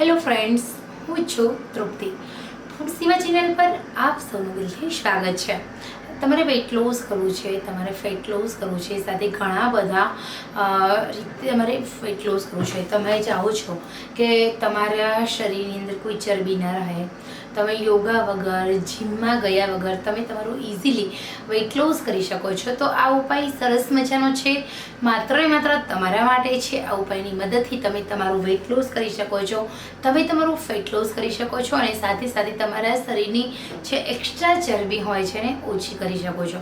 Hello friends હું છું તૃપ્તિ. Food સેવા ચેનલ પર આપ સૌનું દિલથી સ્વાગત છે. તમારે વેઇટ લોસ કરવું છે, તમારે ફેટ લોસ કરવું છે, સાથે ઘણા બધા રીતે તમારે વેઇટ લોસ કરવું છે. તમે ચાહો છો કે તમારા શરીરની અંદર કોઈ ચરબી ન રહે તમે યોગા વગર, જીમમાં ગયા વગર તમે તમારું ઇઝીલી વેઇટ લોસ કરી શકો છો. તો આ ઉપાય સરસ મજાનો છે. માત્ર માત્ર તમારા માટે છે. આ ઉપાયની મદદથી તમે તમારું વેઇટ લોસ કરી શકો છો. તમે તમારું ફેટ લોસ કરી શકો છો અને સાથે સાથે તમારા શરીરની જે એક્સ્ટ્રા ચરબી હોય છે ને ઓછી કરી શકો છો.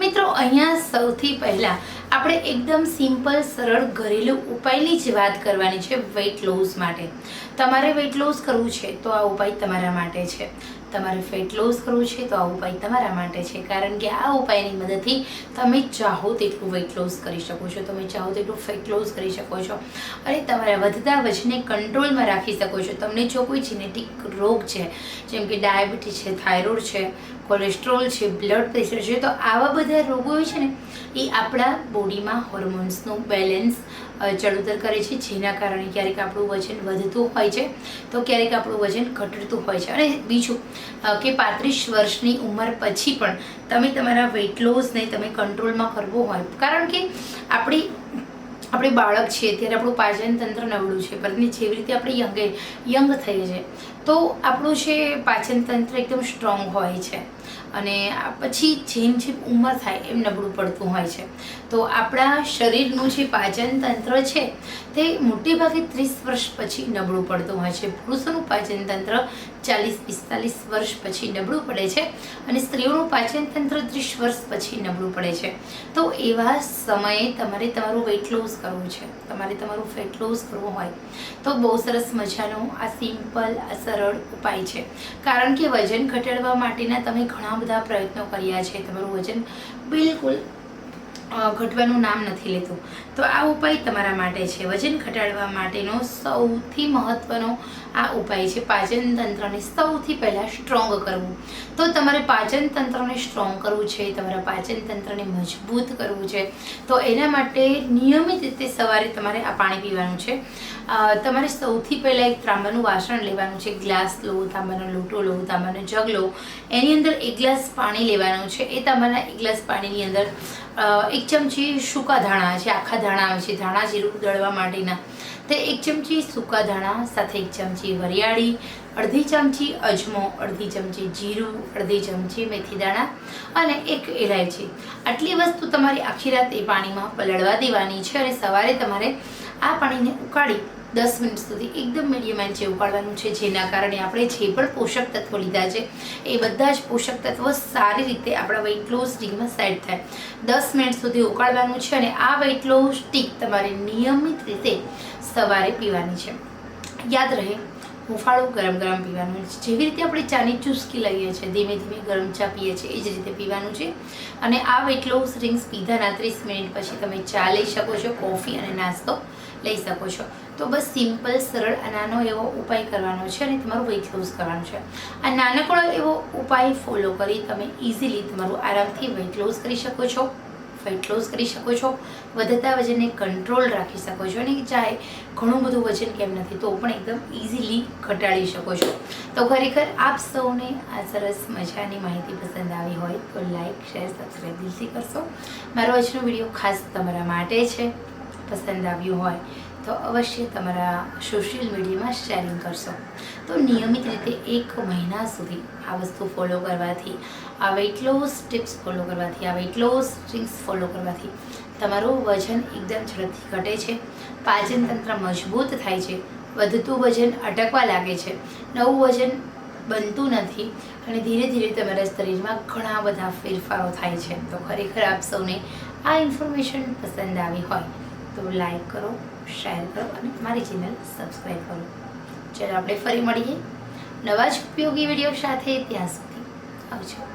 મિત્રો, અહીંયા સૌથી પહેલાં આપણે એકદમ સિમ્પલ સરળ, ઘરેલું ઉપાયની જ વાત કરવાની છે વેઇટ લોસ માટે. તમારે વેઇટ લોસ કરવું છે તો આ ઉપાય તમારા માટે છે. Okay. તમારે ફેટ લોસ કરવું છે તો આ ઉપાય તમારા માટે છે. કારણ કે આ ઉપાયની મદદથી તમે ચાહો તેટલું વેટ લોસ કરી શકો છો. તમે ચાહો તેટલું ફેટ લોસ કરી શકો છો. અને તમારા વધતા વજનને કંટ્રોલમાં રાખી શકો છો. તમને જો કોઈ જેનેટિક રોગ છે, જેમ કે ડાયાબિટીસ છે થાઇરોઇડ છે કોલેસ્ટ્રોલ છે બ્લડ પ્રેશર છે, તો આવા બધા રોગો હોય છે ને, એ આપણા બોડીમાં હોર્મોન્સનું બેલેન્સ ચડુતર કરે છે. જેના કારણે ક્યારેક આપણું વજન વધતું હોય છે. તો ક્યારેક આપણું વજન ઘટતું હોય છે. અને બીજું કે પાંત્રીસ વર્ષની ઉંમર પછી પણ તમે તમારા વેઇટ લોસને તમે કંટ્રોલમાં કરવો હોય. કારણ કે આપણી, આપણે બાળક છીએ ત્યારે આપણું પાચન તંત્ર નબળું છે, પરંતુ જેવી રીતે આપણે યંગે યંગ થઈએ છીએ તો આપણું જે પાચન તંત્ર એકદમ સ્ટ્રોંગ હોય છે. અને પછી જેમ જેમ ઉંમર થાય એમ નબળું પડતું હોય છે. તો આપણા શરીરનું જે પાચન તંત્ર છે, તે મોટે ભાગે ત્રીસ વર્ષ પછી નબળું પડતું હોય છે. પુરુષોનું પાચન તંત્ર ચાલીસ, પિસ્તાલીસ વર્ષ પછી નબળું પડે છે અને સ્ત્રીઓનું પાચન તંત્ર ત્રીસ વર્ષ પછી નબળું પડે છે. તો એવા સમયે તમારે તમારું વેઇટ લોસ કરવું છે. તમારે તમારું ફેટ લોસ કરવું હોય. તો બહુ સરસ મજાનો આ સિમ્પલ આ સરળ ઉપાય છે. કારણ કે વજન ઘટાડવા માટેના તમે ઘણા બધા પ્રયત્નો કર્યા છે. તમારું વજન બિલકુલ ઘટવાનું નામ નથી લેતું. તો આ ઉપાય તમારા માટે છે. વજન ઘટાડવા માટેનો સૌથી મહત્વનો આ ઉપાય છે. પાચન તંત્રને સૌથી પહેલાં સ્ટ્રોંગ કરવું. તો તમારે પાચન તંત્રને સ્ટ્રોંગ કરવું છે, તમારા પાચન તંત્રને મજબૂત કરવું છે. તો એના માટે નિયમિત રીતે સવારે તમારે આ પાણી પીવાનું છે. તમારે સૌથી પહેલાં એક ત્રાંબાનું વાસણ લેવાનું છે. ગ્લાસ લો, તાંબાનો લોટો લો, તાંબાનો જગ લો. એની અંદર એક ગ્લાસ પાણી લેવાનું છે. એ તમારા એક ગ્લાસ પાણીની અંદર એક ચમચી સૂકા ધાણા છે, આખા ધાણા આવે છે, ધાણા જીરું દળવા માટેના. તે એક ચમચી સૂકા ધાણા, સાથે એક ચમચી વરિયાળી, અડધી ચમચી અજમો, અડધી ચમચી જીરું, અડધી ચમચી મેથી દાણા અને એક ઇલાયચી આટલી વસ્તુ તમારી આખી રાત એ પાણીમાં પલળવા દેવાની છે અને સવારે તમારે આ પાણીને ઉકાળી દસ મિનિટ સુધી એકદમ મીડિયમ આંચે ઉકાળવાનું છે, જેના કારણે આપણે જે પણ પોષક તત્વો લીધા છે, એ બધા જ પોષક તત્વો સારી રીતે આપણા વેઇટ લોસ સ્ટીકમાં સેટ થાય. દસ મિનિટ સુધી ઉકાળવાનું છે અને આ વેઇટ લોસ સ્ટીક તમારે નિયમિત રીતે સવારે પીવાની છે. યાદ રહે હુંફાળું ગરમ ગરમ પીવાનું છે. જેવી રીતે આપણે ચાની ચુસ્કી લઈએ છીએ, ધીમે ધીમે ગરમ ચા પીએ છીએ, એ જ રીતે પીવાનું છે. અને આ વેટ લોસ ડ્રિંક્સ પીધાના ત્રીસ મિનિટ પછી તમે ચા લઈ શકો છો, કોફી અને નાસ્તો લઈ શકો છો. તો બસ સિમ્પલ, સરળ આ નાનો એવો ઉપાય કરવાનો છે અને તમારું વેઇટ લોસ કરવાનું છે. આ નાનકડો એવો ઉપાય ફોલો કરી તમે ઇઝીલી તમારું આરામથી વેઇટ લોસ કરી શકો છો. વેઇટ લોસ કરી શકો છો. વધતા વજનને કંટ્રોલ રાખી શકો છો અને ચાહે ઘણું બધું વજન કેમ નથી, તો પણ એકદમ ઇઝીલી ઘટાડી શકો છો. તો ખરેખર આપ સૌને આ સરસ મજાની માહિતી પસંદ આવી હોય તો લાઈક શેર સબસ્ક્રાઈબ દિલથી કરશો. મારો આજનો વીડિયો ખાસ તમારા માટે છે. પસંદ આવ્યું હોય તો અવશ્ય તમારા સોશિયલ મીડિયામાં શેરિંગ કરશો. તો નિયમિત રીતે એક મહિના સુધી આ વસ્તુ ફોલો કરવાથી આ વેઇટ લોસ ટિપ્સ ફોલો કરવાથી આ વેઇટ લોસ ડ્રિંક્સ ફોલો કરવાથી તમારું વજન એકદમ ઝડપથી ઘટે છે. પાચન તંત્ર મજબૂત થાય છે. વધતું વજન અટકવા લાગે છે. નવું વજન બનતું નથી અને ધીરે ધીરે તમારા શરીરમાં ઘણા બધા ફેરફારો થાય છે. તો ખરેખર આપ સૌને આ ઇન્ફોર્મેશન પસંદ આવી હોય તો લાઈક કરો શેર કરો અને મારી ચેનલ સબસ્ક્રાઈબ કરો. ચાલો આપણે ફરી મળીએ નવા જ ઉપયોગી વીડિયો સાથે ત્યાં સુધી આવજો.